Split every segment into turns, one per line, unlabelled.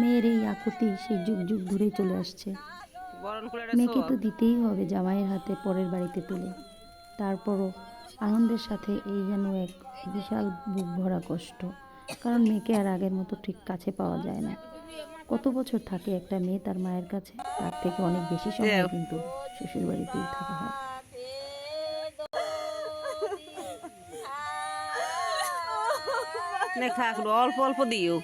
মেয়ের এই আকুতি সেই যুগ যুগ ধরেই চলে আসছে। মেয়েকে তো দিতেই হবে জামাইয়ের হাতে পরের বাড়িতে তুলে। তারপরও আনন্দের সাথে এই যেন এক বিশাল বুক ভরা কষ্ট। কারণ মেয়েকে আর আগের মতো ঠিক কাছে পাওয়া যায় না। কত বছর থাকে একটা মেয়ে তার মায়ের কাছে? তার থেকে অনেক বেশি সময় কিন্তু শ্বশুর বাড়িতেই থাকা হয়।
অল্প অল্প দিও।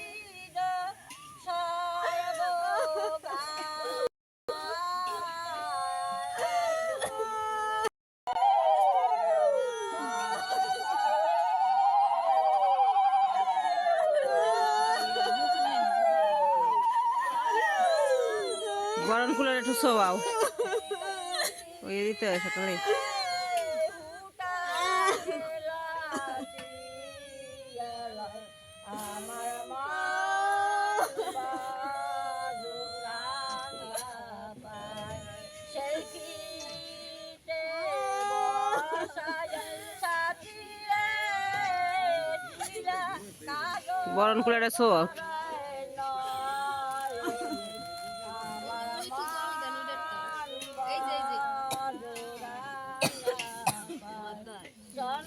গরম কুলার একটু শোয়াও ওই দিতে হয় সকালে বরণ কুলারে শোয়াও